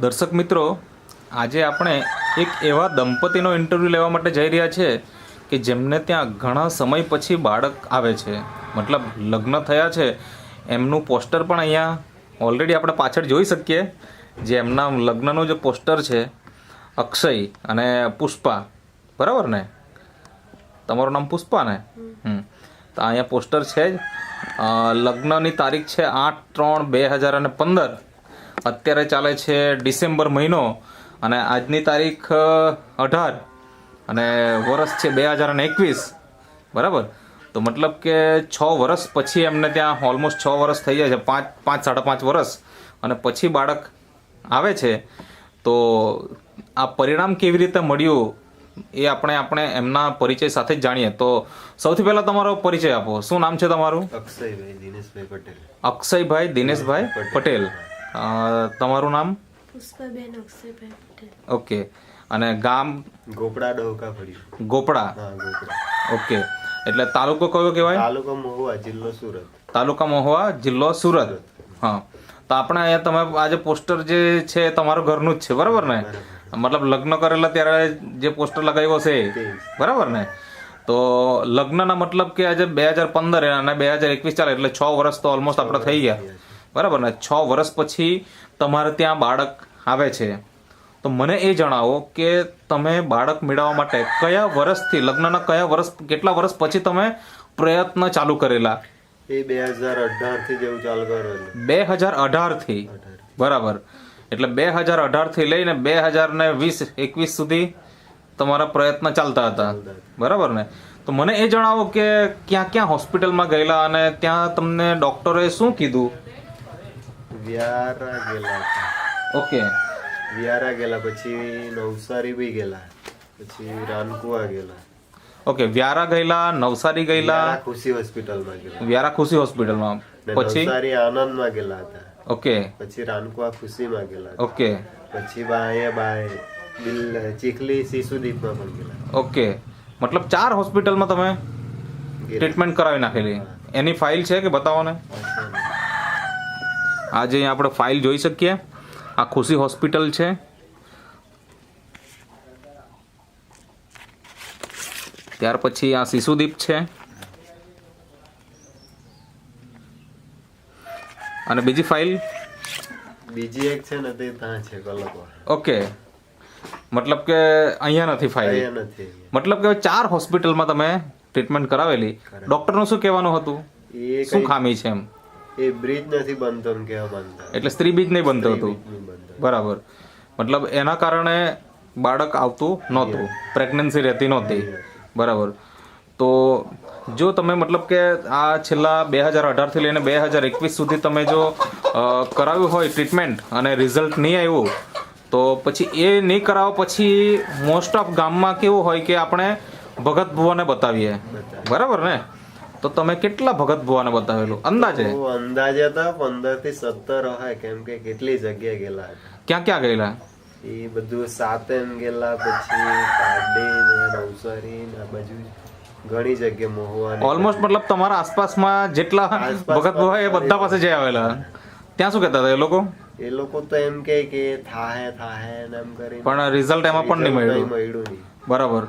દર્શક મિત્રો, આજે આપણે એક એવા દંપતીનો ઇન્ટરવ્યૂ લેવા માટે જઈ રહ્યા છે કે જેમને ત્યાં ઘણા સમય પછી બાળક આવે છે. મતલબ લગ્ન થયા છે. એમનું પોસ્ટર પણ અહીંયા ઓલરેડી આપણે પાછળ જોઈ શકીએ જે એમના લગ્નનું જે પોસ્ટર છે, અક્ષય અને પુષ્પા. બરાબર ને? તમારું નામ પુષ્પા ને? હમ. તો અહીંયા પોસ્ટર છે જ. લગ્નની તારીખ છે આઠ ત્રણ બે હજાર અને પંદર. અત્યારે ચાલે છે ડિસેમ્બર મહિનો અને આજની તારીખ અઢાર અને વર્ષ છે બે હજાર અને એકવીસ. બરાબર? તો મતલબ કે છ વર્ષ પછી એમને ત્યાં ઓલમોસ્ટ છ વર્ષ થઈ જાય છે પાંચ પાંચ સાડા પાંચ વર્ષ અને પછી બાળક આવે છે. તો આ પરિણામ કેવી રીતે મળ્યું એ આપણે આપણે એમના પરિચય સાથે જ જાણીએ. તો સૌથી પહેલા તમારો પરિચય આપો. શું નામ છે તમારું? અક્ષયભાઈ દિનેશભાઈ પટેલ. અક્ષયભાઈ દિનેશભાઈ પટેલ. તમારું નામ? પુષ્પાબેન અક્ષયભાઈ પટેલ. ઓકે. અને ગામ? ગોપડા ડોકા ફરી ગોપડા? ઓકે. એટલે તાલુકો કયો કહેવાય? તાલુકો મહુવા જિલ્લો સુરત. તાલુકા મહુવા જિલ્લો સુરત. હા. તો આપણે અહીંયા તમે આજે પોસ્ટર જે છે તમારું ઘરનું જ છે બરાબર ને? મતલબ લગ્ન કરેલા ત્યારે જે પોસ્ટર લગાવ્યો છે બરાબર ને? તો લગ્નના મતલબ કે આજે બે હજાર પંદર અને બે હજાર એકવીસ ચાલે એટલે છ વર્ષ તો ઓલમોસ્ટ આપણે થઈ ગયા. બરાબર? ને છ વર્ષ પછી તમારે ત્યાં બાળક આવે છે. તો મને એ જણાવો કે તમે બાળક મેળવવા માટે કયા વર્ષથી લગ્નના કયા વર્ષ કેટલા વર્ષ પછી તમે પ્રયત્ન ચાલુ કરેલા? એ બે હજાર અઢારથી જેવું ચાલુ કરેલું. બે હજાર અઢારથી? બરાબર. એટલે બે હજાર અઢારથી લઈને બે હજાર ને વીસ એકવીસ સુધી તમારા પ્રયત્ન ચાલતા હતા. બરાબર ને? તો મને એ જણાવો કે ક્યાં ક્યાં હોસ્પિટલમાં ગયેલા અને ત્યાં તમને ડૉક્ટરે શું કીધું? વ્યારા ગયેલા ઓકે વ્યારા ગયેલા પછી નવસારી બી ગયેલા. પછી રાનકુવા ગયેલા. ઓકે વ્યારા ગયેલા નવસારી ગયેલા. ખુશી હોસ્પિટલમાં ગયેલા. વ્યારા ખુશી હોસ્પિટલમાં. પછી? નવસારી આનંદમાં ગયેલા હતા. ઓકે પછી રાનકુવા ખુશીમાં ગયેલા ઓકે પછી બાએ બાય બિલ ચીખલી શિશુદીપમાં પણ ગયેલા. ઓકે મતલબ ચાર હોસ્પિટલમાં તમે ટ્રીટમેન્ટ કરાવી નાખેલી. એની ફાઇલ છે કે બતાવો ને? આજે આપણે ફાઇલ જોઈ શકીએ. આ ખુશી હોસ્પિટલ છે. ત્યાર પછી આ શિશુદીપ છે. અને બીજી ફાઇલ બીજી એક છે ને તે ત્યાં છે ઓકે મતલબ કે અહીંયા નથી ફાઇલ મતલબ કે ચાર હોસ્પિટલમાં તમે ટ્રીટમેન્ટ કરાવેલી. ડૉક્ટરનું શું કહેવાનું હતું? શું ખામી છે એમ? એ બ્રિજ નથી બનતો કેવા એટલે સ્ત્રી બીજ નહીં બનતું હતું? બરાબર. મતલબ એના કારણે બાળક આવતું નહોતું. પ્રેગ્નન્સી રહેતી નહોતી. બરાબર. તો જો તમે મતલબ કે આ છેલ્લા બે હજાર અઢારથી લઈને બે હજાર એકવીસ સુધી તમે જો કરાવ્યું હોય ટ્રીટમેન્ટ અને રિઝલ્ટ નહીં આવ્યું તો પછી એ નહીં કરાવો પછી મોસ્ટ ઓફ ગામમાં કેવું હોય કે આપણે ભગત ભુવાને બતાવીએ. બરાબર ને? તો તમે કેટલા ભગત ભુવાને બતાવેલું? અંદાજે? અંદાજે તો પંદરથી સત્તર હોય કેમ કે કેટલી જગ્યાએ ગયેલા ક્યાં ક્યાં ગયેલા? એ બધું સાતેમ ગયેલા પછી પારડી ને નવસારી ને બાજુ ઘણી જગ્યાએ મહુવા ઓલમોસ્ટ મતલબ તમારા આસપાસમાં જેટલા ભગત ભુવા એ બધા પાસે જઈ આવેલા. ત્યાં શું કહેતા હતા એ લોકો? એ લોકો તો એમ કે કે થાહે થાહે એમ કરી પણ રિઝલ્ટ એમાં પણ નહીં મળ્યું. બરાબર.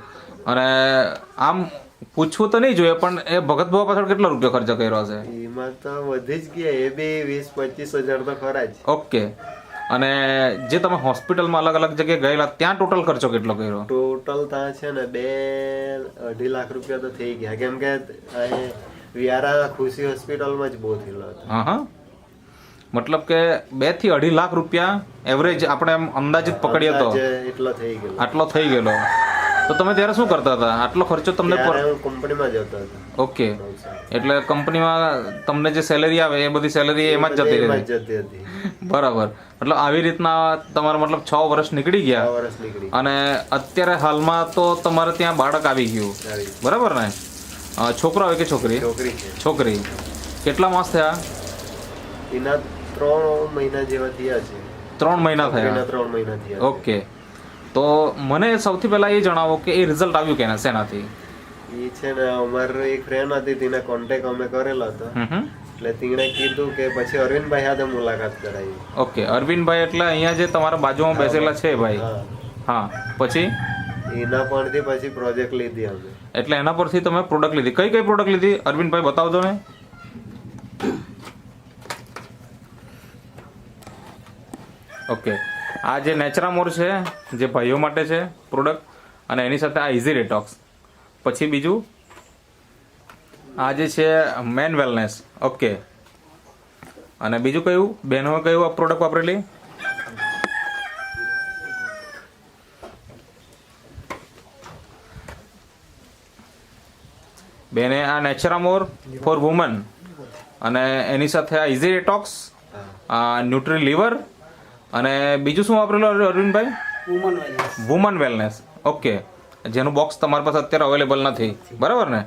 અને આમ પૂછવું તો નહીં જોઈએ પણ એ ભગત બાબા પાછળ કેટલો રૂપિયો ખર્ચો કર્યો હશે? એમાં તો વધી જ ગયા એ બે વીસ પચીસ હજાર તો ખરા જ. ઓકે. અને જે તમે હોસ્પિટલમાં અલગ અલગ જગ્યાએ ગયેલા ત્યાં ટોટલ ખર્ચો કેટલો કર્યો? ટોટલ ત્યાં છે ને બે અઢી લાખ રૂપિયા તો થઈ ગયા. કેમ કે વ્યારા ખુશી હોસ્પિટલમાં જ બહુ થયેલો હતો. હા હા. મતલબ કે બેથી અઢી લાખ રૂપિયા એવરેજ આપણે એમ અંદાજિત પકડીએ તો? એટલો થઈ ગયો આટલો થઈ ગયેલો. તો તમે ત્યારે શું કરતા હતા? આટલો ખર્ચો તમને કંપનીમાં જતો હતો. ઓકે એટલે કંપનીમાં તમને જે સેલેરી આવે એ બધી સેલેરી એમાં જ જતી હતી. બરાબર. એટલે આવી રીતના તમારા મતલબ છ વર્ષ નીકળી ગયા. અને અત્યારે હાલમાં તો તમારે ત્યાં બાળક આવી ગયું. બરાબર ને? છોકરો આવે કે છોકરી? છોકરી છોકરી. કેટલા માસ થયા? એના ત્રણ મહિના જેવા થયા છે. ત્રણ મહિના થયા. ત્રણ મહિના થયા ઓકે તો મને સૌથી પહેલા એ જણાવો કે એ રિઝલ્ટ આવ્યું કે શેનાથી? એ છે ને અમારો એક ફ્રેન્ડ હતી તેના કોન્ટેક્ટ અમે કરેલો હતો. એટલે તેણે કીધું કે પછી અરવિંદભાઈ સાથે મુલાકાત કરાવી. ઓકે અરવિંદભાઈ એટલે અહીંયા જે તમારા બાજુમાં બેસેલા છે ભાઈ? હા હા પછી? એના પરથી પછી પ્રોજેક્ટ લીધી અમે. એટલે એના પરથી તમે પ્રોડક્ટ લીધી. કઈ કઈ પ્રોડક્ટ લીધી? અરવિંદભાઈ બતાવજો ને ઓકે. આ જે નેચરામોર છે, જે ભાઈઓ માટે છે પ્રોડક્ટ અને એની સાથે આ ઇઝી ડિટોક્સ પછી બીજું, આ જે છે મેન વેલનેસ ઓકે અને બીજું કયું? બહેનોએ કયું આ પ્રોડક્ટ વાપરેલી? બેને આ નેચરામોર ફોર વુમન અને એની સાથે આ ઇઝી ડિટોક્સ ન્યુટ્રી લીવર અને બીજું શું વાપરેલું અર- અરવિંદભાઈ? વુમન વેલનેસ ઓકે જેનું બોક્સ તમારી પાસે અત્યારે અવેલેબલ નથી. બરાબર ને?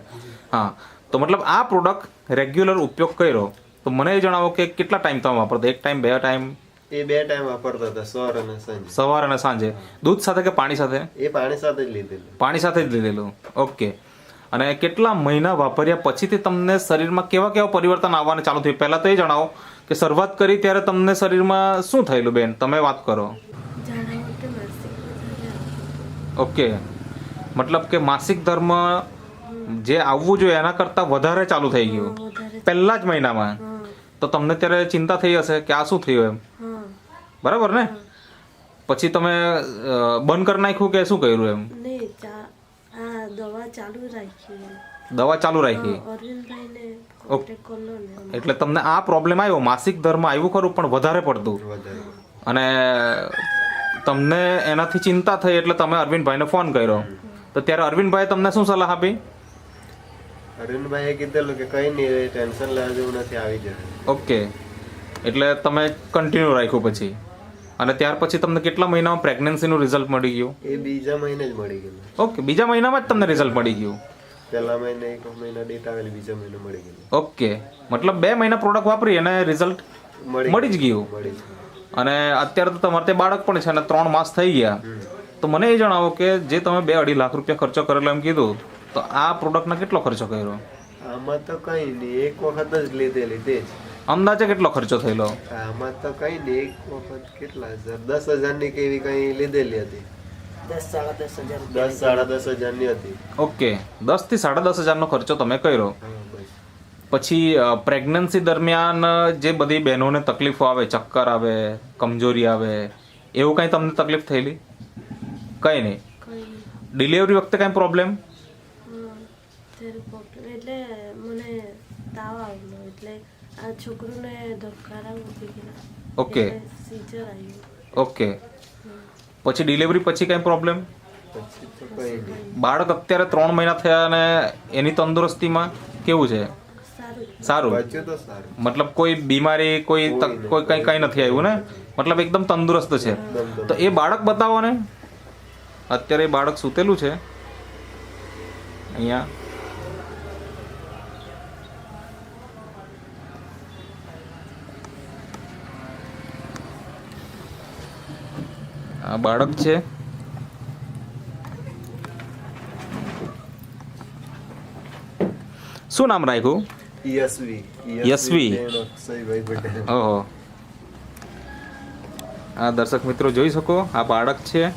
હા. તો મતલબ આ પ્રોડક્ટ રેગ્યુલર ઉપયોગ કર્યો. તો મને એ જણાવો કે કેટલા ટાઈમ તમે વાપરતો? એક ટાઈમ બે ટાઈમ એ બે ટાઈમ વાપરતા હતા સવાર અને સાંજે. સવાર અને સાંજે. દૂધ સાથે કે પાણી સાથે? એ પાણી સાથે જ લીધેલું. પાણી સાથે જ લીધેલું. ઓકે અને કેટલા મહિના વાપર્યા? પછીથી તમને શરીરમાં કેવા કેવા પરિવર્તન આવવાને ચાલુ થયું? પહેલાં તો એ જણાવો. કે શરૂઆત કરી ત્યારે તમને શરીરમાં શું થયેલું બેન? તમે વાત કરો. ઓકે. મતલબ કે માસિક ધર્મ જે આવવું જોઈએ એના કરતાં વધારે ચાલુ થઈ ગયું. પહેલા જ મહિનામાં. તો તમને ત્યારે ચિંતા થઈ હશે કે આ શું થયું એમ? બરાબર ને? પછી તમે બંધ કરી નાખ્યું કે શું કર્યું એમ? દવા ચાલુ રાખી. દવા ચાલુ રાખી. એટલે તમને આ પ્રોબ્લેમ આવ્યો માસિક ધર્મ આવ્યું ખરું પણ વધારે પડતું. અને તમને એનાથી ચિંતા થઈ એટલે તમે અરવિંદભાઈને ફોન કર્યો. તો ત્યારે અરવિંદભાઈ તમને શું સલાહ આપી? અરવિંદભાઈએ કીધેલું કે કઈ નહીં ટેન્શન લેવા જેવું નથી આવી જશે. ઓકે એટલે તમે કન્ટિન્યુ રાખ્યું પછી. અને ત્યાર પછી તમને કેટલા મહિનામાં પ્રેગ્નન્સીનું રિઝલ્ટ મળી ગયું? એ બીજા મહિને જ મળી ગયું. ઓકે બીજા મહિનામાં જ તમને રિઝલ્ટ મળી ગયું. પહેલા મહિને એક મહિના ડેટ આવેલી બીજા મહિને મળી ગયો ઓકે મતલબ બે મહિના પ્રોડક્ટ વાપરી અને રિઝલ્ટ મળી જ ગયું. મળી અને અત્યારે તો તમારે તે બાળક પણ છે અને ત્રણ માસ થઈ ગયા. તો મને એ જણાવો કે જે તમે બે અઢી લાખ રૂપિયા ખર્ચો કરેલો એમ કીધું તો આ પ્રોડક્ટના કેટલો ખર્ચો કર્યો? આમાં તો કઈ નહીં એક વખત જ લીધેલી તે જ. અંદાજે કેટલો ખર્ચો થયેલો? આમાં તો કઈ નહીં એક વખત કેટલા હજાર? દસ હજારની કેવી કઈ લીધેલી હતી. દસ સાડા દસ દસ હજારની હતી. ઓકે. દસથી સાડા દસ હજારનો ખર્ચો તમે કર્યો. પછી પ્રેગ્નન્સી દરમિયાન જે બધી બહેનોને તકલીફો આવે ચક્કર આવે કમજોરી આવે એવું કાંઈ તમને તકલીફ થયેલી? કંઈ નહીં. ડિલિવરી વખતે કાંઈ પ્રોબ્લેમ હા ત્યારે problem. એટલે મને તાવ આવેલો એટલે આ છોકરુને ધબકારા ઓકે. સીઝર આવ્યું. ઓકે. પછી ડિલિવરી પછી કંઈ પ્રોબ્લેમ બાળક અત્યારે ત્રણ મહિના થયા અને એની તંદુરસ્તીમાં કેવું છે? સારું. મતલબ કોઈ બીમારી કોઈ કોઈ કંઈ કંઈ નથી આવ્યું ને? મતલબ એકદમ તંદુરસ્ત છે. તો એ બાળક બતાવો ને. અત્યારે બાળક સૂતેલું છે. અહીંયા આ બાળક છે. શું નામ રાખ્યું? યશવી. યશવી. ઓહો. આ દર્શક મિત્રો જોઈ શકો આ બાળક છે.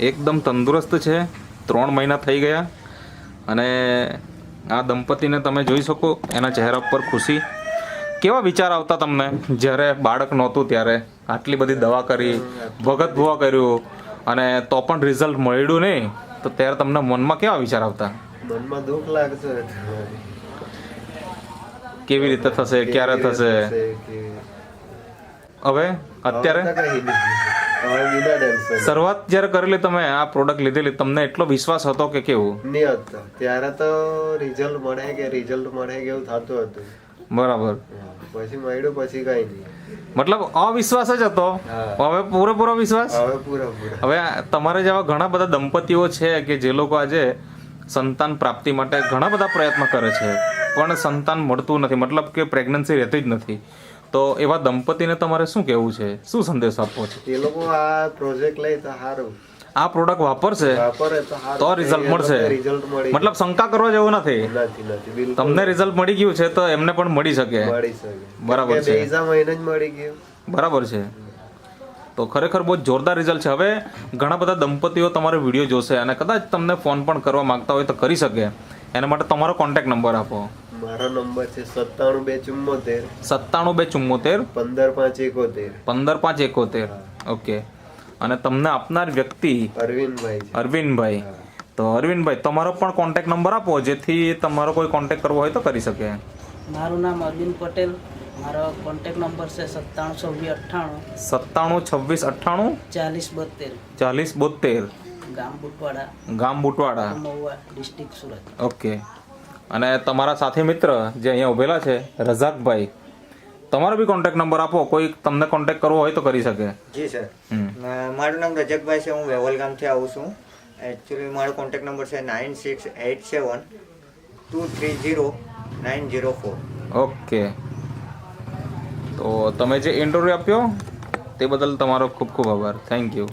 એકદમ તંદુરસ્ત છે. ત્રણ મહિના થઈ ગયા. અને આ દંપતીને તમે જોઈ શકો એના ચહેરા પર ખુશી. કેવા વિચાર આવતા તમને? જ્યારે બાળક નહોતું ત્યારે આટલી બધી દવા કરી ભગત ભૂવા કર્યું અને તો પણ રિઝલ્ટ મળ્યું નહીં તો ત્યારે તમને મનમાં કેવા વિચાર આવતા? મનમાં દુઃખ લાગશે. કેવી રીતે થશે? ક્યારે થશે? હવે? અત્યારે? શરૂઆત જ્યારે કરેલી તમે આ પ્રોડક્ટ લીધેલી તમને એટલો વિશ્વાસ હતો કે કેવું? નહીં હતો ત્યારે તો રિઝલ્ટ મળે કે રિઝલ્ટ મળે કે એવું થતું હતું. બરાબર. પછી મળ્યું પછી કઈ નહીં. મતલબ અવિશ્વાસ જ હતો. હવે પૂરેપૂરો વિશ્વાસ? હવે પૂરા પૂરા હવે તમારે જેવા ઘણા બધા દંપતીઓ છે કે જે લોકો આજે સંતાન પ્રાપ્તિ માટે ઘણા બધા પ્રયત્ન કરે છે પણ સંતાન મળતું નથી. મતલબ કે પ્રેગ્નન્સી રહેતી જ નથી. તો એવા દંપતીને તમારે શું કહેવું છે? શું સંદેશ આપવો છે? એ લોકો આ પ્રોજેક્ટ લઈ તો સારું. આ પ્રોડક્ટ વાપરશે તો એ મળશે. મતલબ શંકા કરવા જેવું નથી. તમને રિઝલ્ટ મળી ગયું છે તો એમને પણ મળી શકે. બરાબર છે. બરાબર છે. તો ખરેખર બહુ જોરદાર રિઝલ્ટ છે. હવે ઘણા બધા દંપતીઓ તમારો વીડિયો જોશે અને કદાચ તમને ફોન પણ કરવા માંગતા હોય તો કરી શકે. એના માટે તમારો કોન્ટેક્ટ નંબર આપો. મારો નંબર છે સત્તાણું બે ચુમ્મોતેર સત્તાણું બે ચુમ્મોતેર પંદર પાંચ એકોતેર. પંદર પાંચ એકોતેર. ઓકે. અને તમને આપનાર વ્યક્તિ અરવિંદભાઈ અરવિંદભાઈ. તો અરવિંદભાઈ તમારો પણ કોન્ટેક્ટ નંબર આપો જેથી તમારો કોઈ કોન્ટેક્ટ કરવો હોય તો કરી શકે. મારું નામ અરવિંદ પટેલ મારો કોન્ટેક નંબર છે સત્તાણું છવ્વીસ અઠ્ઠાણું. સત્તાણું છવ્વીસ અઠ્ઠાણું? ચાલીસ બોતેર ચાલીસ બોતેર ગામ બુટવાડા. ગામ બુટવાડા. મહુવા ડિસ્ટ્રિક્ટ સુરત. ઓકે. અને તમારા સાથી મિત્ર જે અહીંયા ઉભેલા છે રઝાકભાઈ તમારો બી કોન્ટેક્ટ નંબર આપો. કોઈ તમને કોન્ટેક્ટ કરવો હોય તો કરી શકે. જી સર મારું નામ રજકભાઈ છે. હું વેવલ ગામથી આવું છું. એકચ્યુઅલી મારો કોન્ટેક્ટ નંબર છે nine six eight seven two three zero nine zero four okay. તો તમે જે ઇન્ટરવ્યૂ આપ્યો તે બદલ તમારો ખૂબ ખૂબ આભાર. Thank you